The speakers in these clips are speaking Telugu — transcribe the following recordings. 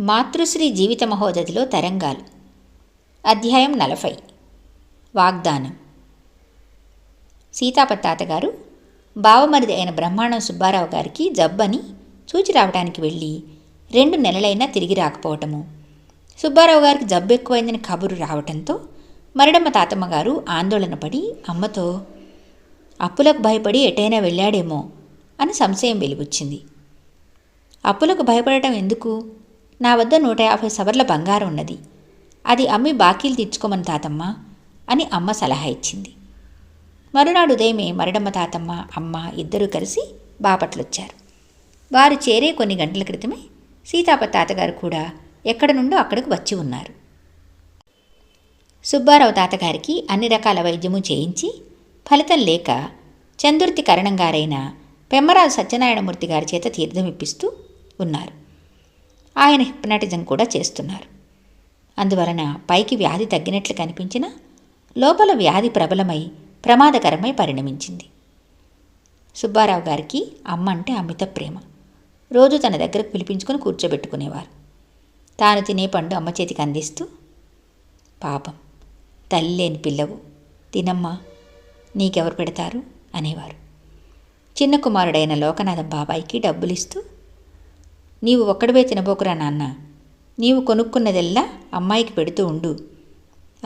మాతృశ్రీ జీవిత మహోదధిలో తరంగాలు. అధ్యాయం నలభై. వాగ్దానం. సీతాపత్తాత గారు బావమరిది అయిన బ్రహ్మాండం సుబ్బారావు గారికి జబ్బని చూచి రావడానికి వెళ్ళి రెండు నెలలైనా తిరిగి రాకపోవటము. సుబ్బారావు గారికి జబ్బు ఎక్కువైందని కబురు రావటంతో మరడమ్మ తాతమ్మ గారు ఆందోళన పడి అమ్మతో అప్పులకు భయపడి ఎటైనా వెళ్ళాడేమో అని సంశయం వెలుగుచ్చింది అప్పులకు భయపడటం ఎందుకు? నా వద్ద నూట యాభై సవర్ల బంగారం ఉన్నది అది అమ్మి బాకీలు తీర్చుకోమని తాతమ్మ అని అమ్మ సలహా ఇచ్చింది. మరునాడు ఉదయమే మరడమ్మ తాతమ్మ అమ్మ ఇద్దరూ కలిసి బాపట్లొచ్చారు. వారు చేరే కొన్ని గంటల క్రితమే సీతాప తాతగారు కూడా ఎక్కడ నుండో అక్కడికి వచ్చి ఉన్నారు. సుబ్బారావు తాతగారికి అన్ని రకాల వైద్యము చేయించి ఫలితం లేక చందుర్తి కరణం గారైన పెమ్మరాజు సత్యనారాయణమూర్తి గారి చేత తీర్థం ఇప్పిస్తూ ఉన్నారు. ఆయన హిప్నటిజం కూడా చేస్తున్నారు. అందువలన పైకి వ్యాధి తగ్గినట్లు కనిపించినా లోపల వ్యాధి ప్రబలమై ప్రమాదకరమై పరిణమించింది. సుబ్బారావు గారికి అమ్మ అంటే అమిత ప్రేమ. రోజు తన దగ్గరకు పిలిపించుకొని కూర్చోబెట్టుకునేవారు. తాను తినే పండు అమ్మ చేతికి అందిస్తూ పాపం తల్లి లేని పిల్లవు. తినమ్మా నీకెవరు పెడతారు? అనేవారు. చిన్న కుమారుడైన లోకనాథం బాబాయికి డబ్బులిస్తూ నీవు ఒక్కడివే తినబోకురా నాన్న. నీవు కొనుక్కున్నదెల్లా అమ్మాయికి పెడుతూ ఉండు.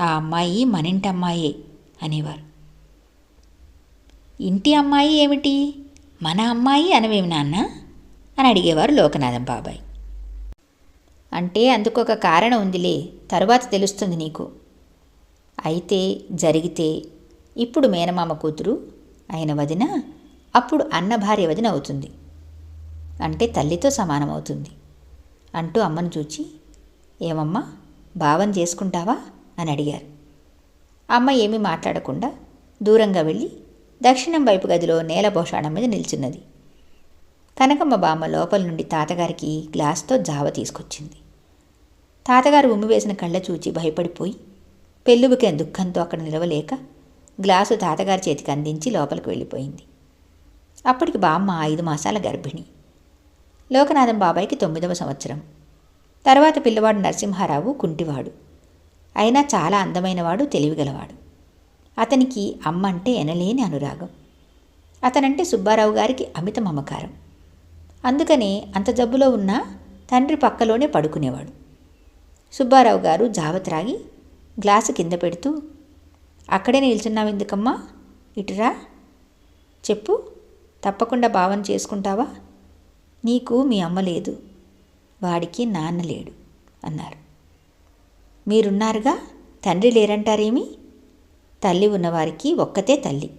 ఆ అమ్మాయి మనింటి అమ్మాయే అనేవారు. ఇంటి అమ్మాయి ఏమిటి? మన అమ్మాయి అనవేమి నాన్న? అని అడిగేవారు లోకనాథం బాబాయ్. అంటే అందుకొక కారణం ఉందిలే తరువాత తెలుస్తుంది నీకు. అయితే జరిగితే ఇప్పుడు మేనమామ కూతురు అయిన వదిన అప్పుడు అన్న భార్య వదిన అవుతుంది. అంటే తల్లితో సమానమవుతుంది. అంటూ అమ్మను చూచి ఏమమ్మా భావం చేసుకుంటావా? అని అడిగారు. అమ్మ ఏమీ మాట్లాడకుండా దూరంగా వెళ్ళి దక్షిణం వైపు గదిలో నేల భోషాణం మీద నిల్చున్నది. కనకమ్మ బామ్మ లోపల నుండి తాతగారికి గ్లాస్తో జావ తీసుకొచ్చింది. తాతగారు ఉమ్మివేసిన కళ్ళ చూచి భయపడిపోయి పెళ్ళుబుకే దుఃఖంతో అక్కడ నిలవలేక గ్లాసు తాతగారి చేతికి అందించి లోపలికి వెళ్ళిపోయింది. అప్పటికి బామ్మ ఐదు మాసాల గర్భిణి. లోకనాథం బాబాయికి తొమ్మిదవ సంవత్సరం. తర్వాత పిల్లవాడు నరసింహారావు కుంటివాడు. అయినా చాలా అందమైనవాడు తెలివిగలవాడు. అతనికి అమ్మ అంటే ఎనలేని అనురాగం. అతనంటే సుబ్బారావు గారికి అమిత మమకారం. అందుకనే అంత జబ్బులో ఉన్నా తండ్రి పక్కలోనే పడుకునేవాడు. సుబ్బారావు గారు జావ త్రాగి గ్లాసు కింద పెడుతూ అక్కడే నిల్చున్నావు ఎందుకమ్మా? ఇటురా చెప్పు. తప్పకుండా భావన చేసుకుంటావా? నీకు మీ అమ్మ లేదు. వాడికి నాన్న లేడు అన్నారు. మీరున్నారుగా? తండ్రి లేరంటారేమి? తల్లి ఉన్నవారికి ఒక్కతే తల్లి.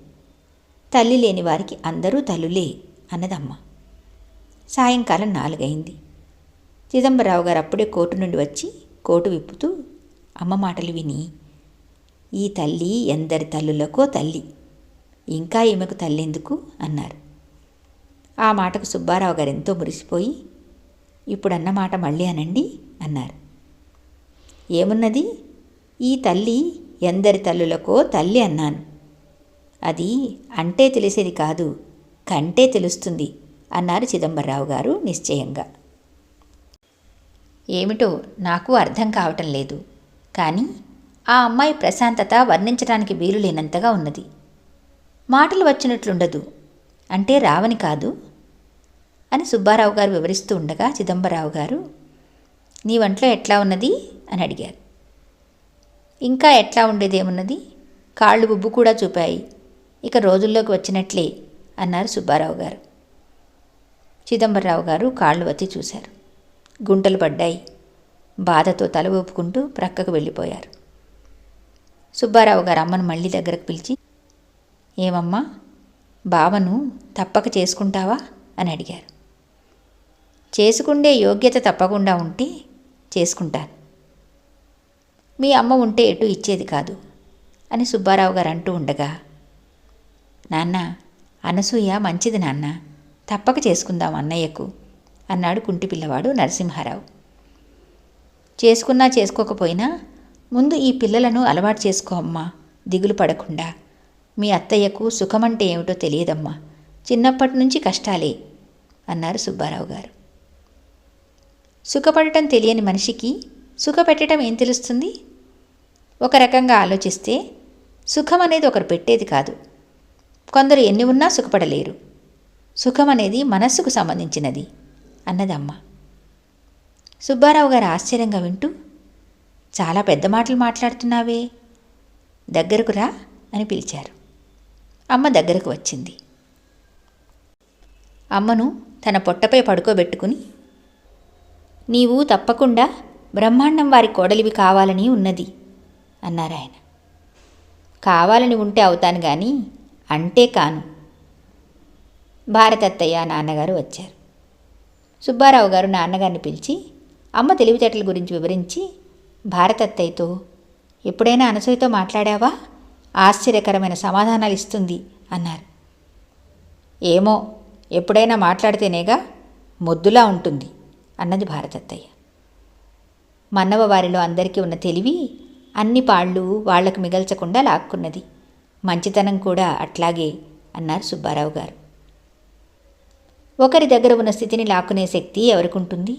తల్లి లేని వారికి అందరూ తల్లులే అన్నదమ్మ. సాయంకాలం నాలుగైంది. చిదంబరావు గారు అప్పుడే కోర్టు నుండి వచ్చి కోటు విప్పుతూ అమ్మ మాటలు విని ఈ తల్లి ఎందరి తల్లులకో తల్లి. ఇంకా ఈమెకు తల్లెందుకు? అన్నారు. ఆ మాటకు సుబ్బారావు గారు ఎంతో మురిసిపోయి ఇప్పుడన్న మాట మళ్ళీ అనండి అన్నారు. ఏమున్నది? ఈ తల్లి ఎందరి తల్లులకో తల్లి అన్నాను. అది అంటే తెలిసేది కాదు కంటే తెలుస్తుంది అన్నారు చిదంబరరావు గారు నిశ్చయంగా. ఏమిటో నాకు అర్థం కావటం లేదు. కానీ ఆ అమ్మాయి ప్రశాంతత వర్ణించడానికి వీలు లేనంతగా ఉన్నది. మాటలు వచ్చినట్లుండదు. అంటే రావని కాదు. అని సుబ్బారావు గారు వివరిస్తూ ఉండగా చిదంబరావు గారు నీ వంట్లో ఎట్లా ఉన్నది? అని అడిగారు. ఇంకా ఎట్లా ఉండేదేమున్నది? కాళ్ళు బుబ్బు కూడా చూపాయి. ఇక రోజుల్లోకి వచ్చినట్లే అన్నారు సుబ్బారావు గారు. చిదంబరరావు గారు కాళ్ళు వత్తి చూశారు. గుంటలు పడ్డాయి. బాధతో తల ఊపుకుంటూ ప్రక్కకు వెళ్ళిపోయారు. సుబ్బారావు గారు అమ్మను మళ్ళీ దగ్గరకు పిలిచి ఏమమ్మా బావను తప్పక చేసుకుంటావా? అని అడిగారు. చేసుకుండే యోగ్యత తప్పకుండా ఉంటే చేసుకుంటాను. మీ అమ్మ ఉంటే ఎటు ఇచ్చేది కాదు అని సుబ్బారావు గారు అంటూ ఉండగా నాన్న అనసూయ మంచిది నాన్న తప్పక చేసుకుందాం అన్నయ్యకు అన్నాడు కుంటి పిల్లవాడు నరసింహారావు. చేసుకున్నా చేసుకోకపోయినా ముందు ఈ పిల్లలను అలవాటు చేసుకో అమ్మా దిగులు పడకుండా. మీ అత్తయ్యకు సుఖమంటే ఏమిటో తెలియదమ్మా చిన్నప్పటి నుంచి కష్టాలే అన్నారు సుబ్బారావు గారు. సుఖపడటం తెలియని మనిషికి సుఖపెట్టడం ఏం తెలుస్తుంది? ఒక రకంగా ఆలోచిస్తే సుఖం అనేది ఒకరు పెట్టేది కాదు. కొందరు ఎన్ని ఉన్నా సుఖపడలేరు. సుఖం అనేది మనస్సుకు సంబంధించినది అన్నదమ్మ సుబ్బారావు గారు ఆశ్చర్యంగా వింటూ చాలా పెద్ద మాటలు మాట్లాడుతున్నావే దగ్గరకు రా అని పిలిచారు. అమ్మ దగ్గరకు వచ్చింది. అమ్మను తన పొట్టపై పడుకోబెట్టుకుని నీవు తప్పకుండా బ్రహ్మాండం వారి కోడలివి కావాలని ఉన్నది అన్నారాయన కావాలని ఉంటే అవుతాను కానీ అంటే కాను భారతత్తయ్య నాన్నగారు వచ్చారు. సుబ్బారావు గారు నాన్నగారిని పిలిచి అమ్మ తెలివితేటల గురించి వివరించి భారతత్తయ్యతో ఎప్పుడైనా అనసూయతో మాట్లాడావా? ఆశ్చర్యకరమైన సమాధానాలు ఇస్తుంది అన్నారు. ఏమో ఎప్పుడైనా మాట్లాడితేనేగా మొద్దులా ఉంటుంది. అన్నది భారతత్తయ్య. మన్నవ వారిలో అందరికీ ఉన్న తెలివి అన్ని పాళ్ళు వాళ్ళకు మిగల్చకుండా లాక్కున్నది. మంచితనం కూడా అట్లాగే అన్నారు సుబ్బారావు గారు. ఒకరి దగ్గర ఉన్న స్థితిని లాక్కునే శక్తి ఎవరికుంటుంది?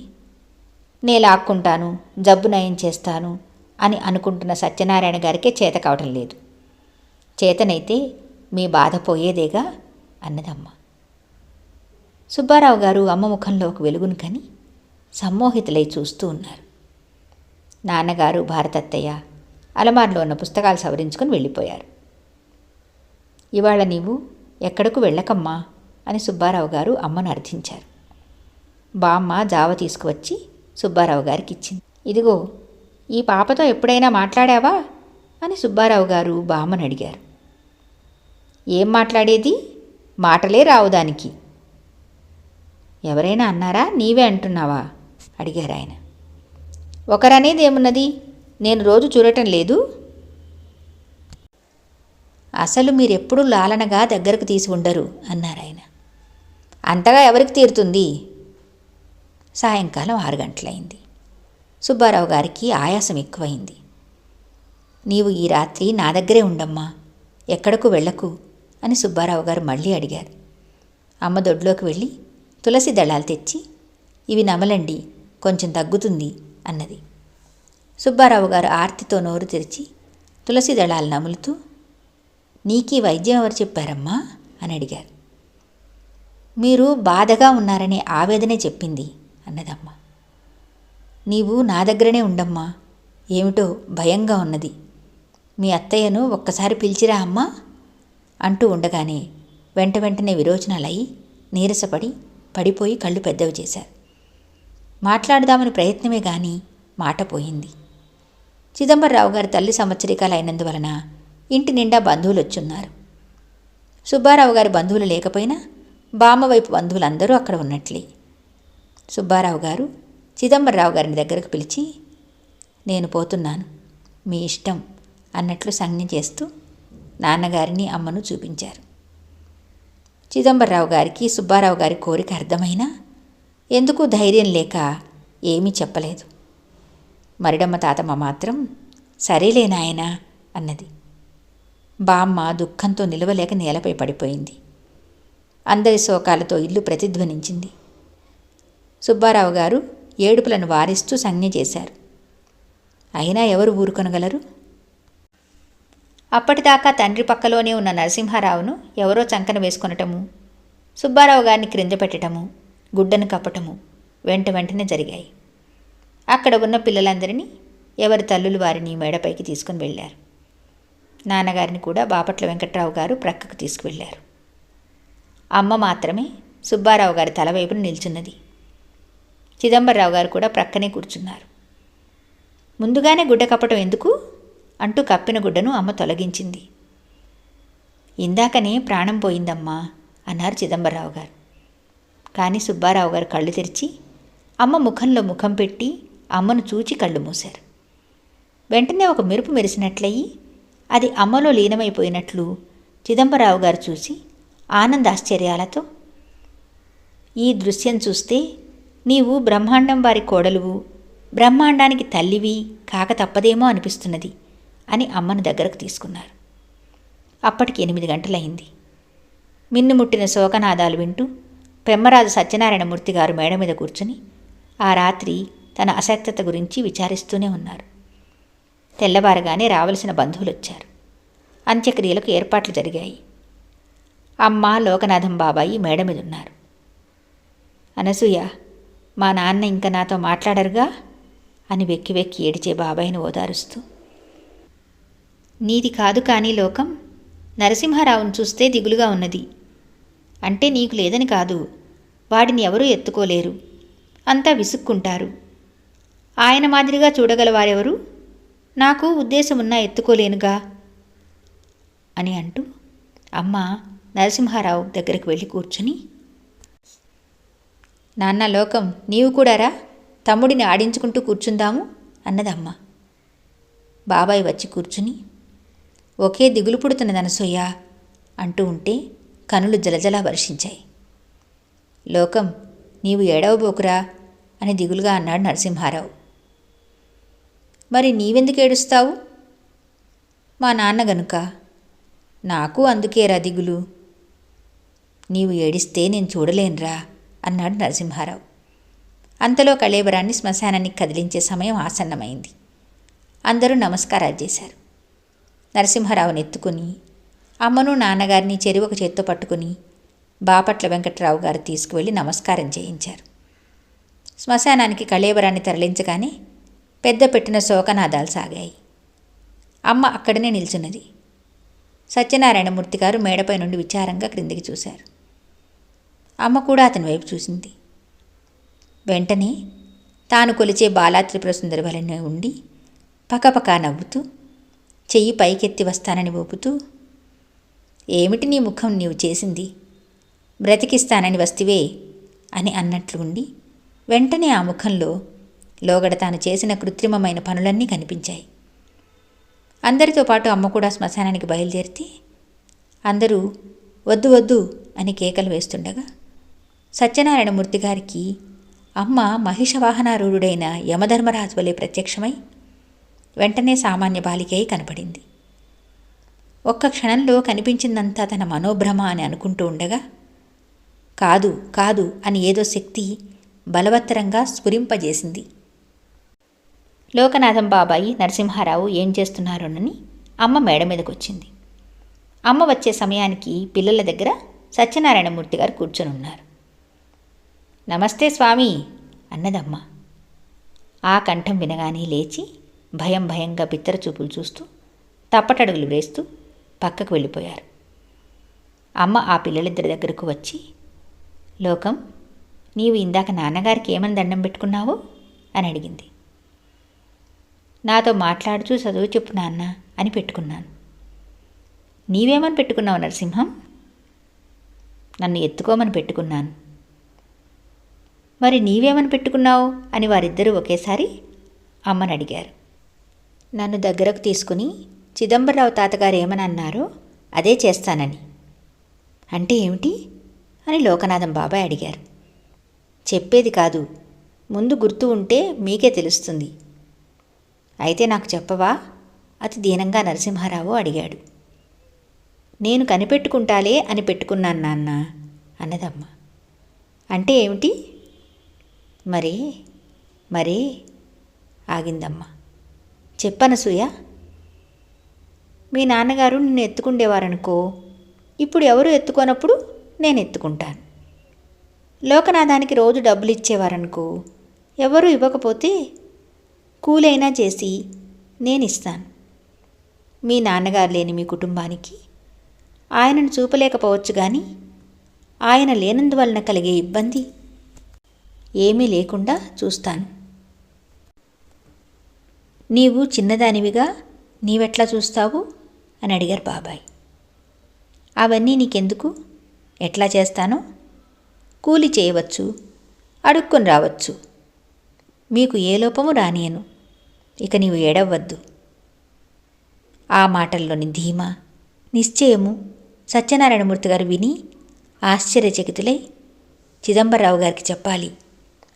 నే లాక్కుంటాను జబ్బు నయం చేస్తాను అని అనుకుంటున్న సత్యనారాయణ గారికే చేత కావటం లేదు. చేతనైతే మీ బాధ పోయేదేగా అన్నదమ్మ. సుబ్బారావు గారు అమ్మ ముఖంలో ఒక వెలుగును కని సమ్మోహితులై చూస్తూ ఉన్నారు. నాన్నగారు భారతత్తయ్య అలమార్లో ఉన్న పుస్తకాలు సవరించుకొని వెళ్ళిపోయారు. ఇవాళ నీవు ఎక్కడకు వెళ్ళకమ్మా అని సుబ్బారావు గారు అమ్మను అర్థించారు. బామ్మ జావ తీసుకువచ్చి సుబ్బారావు గారికి ఇచ్చింది ఇదిగో ఈ పాపతో ఎప్పుడైనా మాట్లాడావా? అని సుబ్బారావు గారు బామ్మని అడిగారు. ఏం మాట్లాడేది? మాటలే రావు దానికి. ఎవరైనా అన్నారా? నీవే అంటున్నావా? అడిగారు ఆయన. ఒకరనేది ఏమున్నది? నేను రోజు చూడటం లేదు. అసలు మీరెప్పుడు లాలనగా దగ్గరకు తీసి ఉండరు అన్నారు ఆయన. అంతగా ఎవరికి తీరుతుంది? సాయంకాలం ఆరు గంటలైంది. సుబ్బారావు గారికి ఆయాసం ఎక్కువైంది. నీవు ఈ రాత్రి నా దగ్గరే ఉండమ్మా ఎక్కడకు వెళ్ళకు అని సుబ్బారావు గారు మళ్ళీ అడిగారు. అమ్మ దొడ్లోకి వెళ్ళి తులసి దళాలు తెచ్చి ఇవి నమలండి కొంచెం తగ్గుతుంది అన్నది. సుబ్బారావు గారు ఆర్తితో నోరు తెరిచి తులసి దళాలు నములుతూ నీకీ వైద్యం ఎవరు చెప్పారమ్మా? అని అడిగారు. మీరు బాధగా ఉన్నారనే ఆవేదనే చెప్పింది అన్నదమ్మ. నీవు నా దగ్గరనే ఉండమ్మా ఏమిటో భయంగా ఉన్నది. మీ అత్తయ్యను ఒక్కసారి పిలిచిరా అమ్మా అంటూ ఉండగానే వెంట వెంటనే విరోచనాలయ్యి నీరసపడి పడిపోయి కళ్ళు పెద్దవి చేశారు. మాట్లాడదామని ప్రయత్నమే గాని మాట పోయింది. చిదంబరరావు గారి తల్లి సంవత్సరికాలు అయినందువలన ఇంటి నిండా బంధువులు వచ్చున్నారు సుబ్బారావు గారి బంధువులు లేకపోయినా బామ్మ వైపు బంధువులందరూ అక్కడ ఉన్నట్లే. సుబ్బారావు గారు చిదంబరరావు గారిని దగ్గరకు పిలిచి నేను పోతున్నాను మీ ఇష్టం అన్నట్లు సంజ్ఞ చేస్తూ నాన్నగారిని అమ్మను చూపించారు. చిదంబరరావు గారికి సుబ్బారావు గారి కోరిక అర్థమైనా ఎందుకు ధైర్యం లేక ఏమీ చెప్పలేదు. మరిడమ్మ తాతమ్మ మాత్రం సరేలే నాయనా అన్నది. బామ్మ దుఃఖంతో నిలవలేక నేలపై పడిపోయింది. అందరి శోకాలతో ఇల్లు ప్రతిధ్వనించింది. సుబ్బారావు గారు ఏడుపులను వారిస్తూ సంజ్ఞ చేశారు. అయినా ఎవరు ఊరుకొనగలరు అప్పటిదాకా తండ్రి పక్కలోనే ఉన్న నరసింహారావును ఎవరో చంకన వేసుకొనటము సుబ్బారావు గారిని క్రింద పెట్టటము గుడ్డను కప్పటము వెంట వెంటనే జరిగాయి. అక్కడ ఉన్న పిల్లలందరినీ ఎవరి తల్లులు వారిని మేడపైకి తీసుకుని వెళ్ళారు. నాన్నగారిని కూడా బాపట్ల వెంకట్రావు గారు ప్రక్కకు తీసుకువెళ్ళారు. అమ్మ మాత్రమే సుబ్బారావు గారి తలవైపున నిల్చున్నది. చిదంబరరావు గారు కూడా ప్రక్కనే కూర్చున్నారు. ముందుగానే గుడ్డ కప్పటం ఎందుకు? అంటూ కప్పిన గుడ్డను అమ్మ తొలగించింది. ఇందాకనే ప్రాణం పోయిందమ్మా అన్నారు చిదంబరరావు గారు. కానీ సుబ్బారావు గారు కళ్ళు తెరిచి అమ్మ ముఖంలో ముఖం పెట్టి అమ్మను చూచి కళ్ళు మూశారు. వెంటనే ఒక మెరుపు మెరిసినట్లయి అది అమ్మలో లీనమైపోయినట్లు చిదంబరావు గారు చూసి ఆనందాశ్చర్యాలతో ఈ దృశ్యం చూస్తే నీవు బ్రహ్మాండం వారి కోడలువు బ్రహ్మాండానికి తల్లివి కాక తప్పదేమో అనిపిస్తున్నది అని అమ్మను దగ్గరకు తీసుకున్నారు. అప్పటికి ఎనిమిది గంటలయింది. మిన్నుముట్టిన శోకనాదాలు వింటూ పెమ్మరాజు సత్యనారాయణమూర్తి గారు మేడ మీద కూర్చుని ఆ రాత్రి తన అసక్తత గురించి విచారిస్తూనే ఉన్నారు. తెల్లవారగానే రావలసిన బంధువులు వచ్చారు అంత్యక్రియలకు ఏర్పాట్లు జరిగాయి. అమ్మ లోకనాథం బాబాయి మేడ మీద ఉన్నారు అనసూయ మా నాన్న ఇంకా నాతో మాట్లాడరుగా? అని వెక్కి వెక్కి ఏడిచే బాబాయిని ఓదారుస్తూ. నీది కాదు కానీ లోకం. నరసింహారావును చూస్తే దిగులుగా ఉన్నది. అంటే నీకు లేదని కాదు. వాడిని ఎవరూ ఎత్తుకోలేరు. అంతా విసుక్కుంటారు. ఆయన మాదిరిగా చూడగలవారెవరు? నాకు ఉద్దేశమున్నా ఎత్తుకోలేనుగా? అని అంటూ అమ్మ నరసింహారావు దగ్గరికి వెళ్ళి కూర్చుని నాన్న లోకం నీవు కూడారా తమ్ముడిని ఆడించుకుంటూ కూర్చుందాము అన్నదమ్మ. బాబాయ్ వచ్చి కూర్చుని ఒకే దిగులు పుడుతున్నది అనసూయ అంటూ ఉంటే కనులు జలజలా వర్షించాయి. లోకం నీవు ఏడవబోకురా అని దిగులుగా అన్నాడు నరసింహారావు. మరి నీవెందుకు ఏడుస్తావు? మా నాన్న గనుక నాకు అందుకేరా దిగులు. నీవు ఏడిస్తే నేను చూడలేనురా అన్నాడు నరసింహారావు. అంతలో కళేబరాన్ని శ్మశానానికి కదిలించే సమయం ఆసన్నమైంది. అందరూ నమస్కారాలు చేశారు. నరసింహారావుని ఎత్తుకుని అమ్మను నాన్నగారిని చెరువుకు చేత్తో పట్టుకుని బాపట్ల వెంకట్రావు గారు తీసుకువెళ్ళి నమస్కారం చేయించారు. శ్మశానానికి కళేబరాన్ని తరలించగానే పెద్ద పెట్టిన శోకనాదాలు సాగాయి. అమ్మ అక్కడనే నిల్చున్నది. సత్యనారాయణమూర్తి గారు మేడపై నుండి విచారంగా క్రిందికి చూశారు. అమ్మ కూడా అతని వైపు చూసింది. వెంటనే తాను కొలిచే బాలా త్రిపుర సుందరి ఉండి పకపకా నవ్వుతూ చెయ్యి పైకెత్తి వస్తానని ఊపుతూ ఏమిటి నీ ముఖం నీవు చేసింది? బ్రతికిస్తానని వస్తివే అని అన్నట్లు ఉండి వెంటనే ఆ ముఖంలో లోగడ తాను చేసిన కృత్రిమమైన పనులన్నీ కనిపించాయి. అందరితో పాటు అమ్మ కూడా శ్మశానానికి బయలుదేరితే అందరూ వద్దు వద్దు అని కేకలు వేస్తుండగా సత్యనారాయణమూర్తి గారికి అమ్మ మహిషవాహనారూఢుడైన యమధర్మరాజు వలె ప్రత్యక్షమై వెంటనే సామాన్య బాలికై కనపడింది. ఒక్క క్షణంలో కనిపించిందంతా తన మనోభ్రమ అని అనుకుంటూ ఉండగా కాదు కాదు అని ఏదో శక్తి బలవత్తరంగా స్ఫురింపజేసింది. లోకనాథం బాబాయి నరసింహారావు ఏం చేస్తున్నారోనని అమ్మ మేడ మీదకొచ్చింది. అమ్మ వచ్చే సమయానికి పిల్లల దగ్గర సత్యనారాయణమూర్తి గారు కూర్చొని ఉన్నారు నమస్తే స్వామి అన్నదమ్మ. ఆ కంఠం వినగానే లేచి భయం భయంగా పిత్తర చూపులు చూస్తూ తప్పటడుగులు వేస్తూ పక్కకు వెళ్ళిపోయారు. అమ్మ ఆ పిల్లలిద్దరి దగ్గరకు వచ్చి లోకం నీవు ఇందాక నాన్నగారికి ఏమని దండం పెట్టుకున్నావు? అని అడిగింది. నాతో మాట్లాడుతూ చదువు చెప్పు నాన్న అని పెట్టుకున్నాను. నీవేమని పెట్టుకున్నావు నరసింహం? నన్ను ఎత్తుకోమని పెట్టుకున్నాను. మరి నీవేమని పెట్టుకున్నావు? అని వారిద్దరూ ఒకేసారి అమ్మని అడిగారు. నన్ను దగ్గరకు తీసుకుని చిదంబరరావు తాతగారు ఏమనన్నారో? అదే చేస్తానని. అంటే ఏమిటి? అని లోకనాథం బాబాయ్ అడిగారు. చెప్పేది కాదు. ముందు గుర్తు ఉంటే మీకే తెలుస్తుంది. అయితే నాకు చెప్పవా? అతి దీనంగా నరసింహారావు అడిగాడు. నేను కనిపెట్టుకుంటాలే అని పెట్టుకున్నాను నాన్న అన్నదమ్మ. అంటే ఏమిటి? మరి మరి ఆగిందమ్మ. చెప్పనసూయ మీ నాన్నగారు నిన్ను ఎత్తుకుండేవారనుకో ఇప్పుడు ఎవరు ఎత్తుకోనప్పుడు నేను ఎత్తుకుంటాను. లోకనాథానికి రోజు డబ్బులు ఇచ్చేవారనుకో ఎవరు ఇవ్వకపోతే కూలైనా చేసి నేను ఇస్తాను. మీ నాన్నగారు లేని మీ కుటుంబానికి ఆయనను చూపలేకపోవచ్చు కానీ ఆయన లేనందువలన కలిగే ఇబ్బంది ఏమీ లేకుండా చూస్తాను. నీవు చిన్నదానివిగా నీవెట్లా చూస్తావు? అని అడిగారు బాబాయ్. అవన్నీ నీకెందుకు? ఎట్లా చేస్తానో? కూలి చేయవచ్చు అడుక్కొని రావచ్చు. మీకు ఏ లోపము రానియను. ఇక నీవు ఏడవద్దు ఆ మాటల్లోని ధీమా నిశ్చయము సత్యనారాయణమూర్తి గారు విని ఆశ్చర్యచకితులై చిదంబరరావు గారికి చెప్పాలి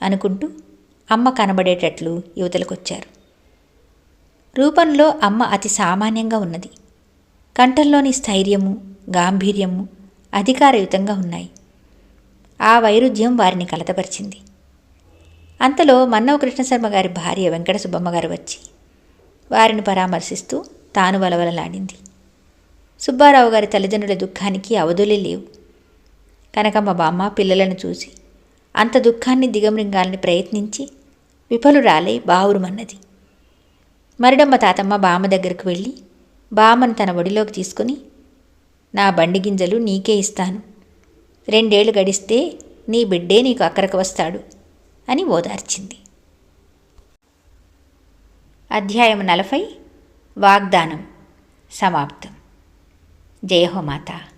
అనుకుంటూ అమ్మ కనబడేటట్లు యువతలకొచ్చారు. రూపంలో అమ్మ అతి సామాన్యంగా ఉన్నది. కంఠంలోని స్థైర్యము గాంభీర్యము అధికారయుతంగా ఉన్నాయి. ఆ వైరుధ్యం వారిని కలతపరిచింది. అంతలో మన్నవ కృష్ణశర్మ గారి భార్య వెంకట సుబ్బమ్మ గారు వచ్చి వారిని పరామర్శిస్తూ తాను వలవలలాడింది. సుబ్బారావు గారి తల్లిదండ్రుల దుఃఖానికి అవధులే లేవు. కనకమ్మ బామ్మ పిల్లలను చూసి అంత దుఃఖాన్ని దిగమృంగాలని ప్రయత్నించి విఫలురాలై బావురుమన్నది. మరిడమ్మ తాతమ్మ బామ్మ దగ్గరకు వెళ్ళి బామను తన ఒడిలోకి తీసుకుని నా బండి గింజలు నీకే ఇస్తాను. రెండేళ్ళు గడిస్తే నీ బిడ్డే నీకు అక్కరకు వస్తాడు అని ఓదార్చింది. అధ్యాయం నలభై వాగ్దానం. సమాప్తం. జయహో మాత.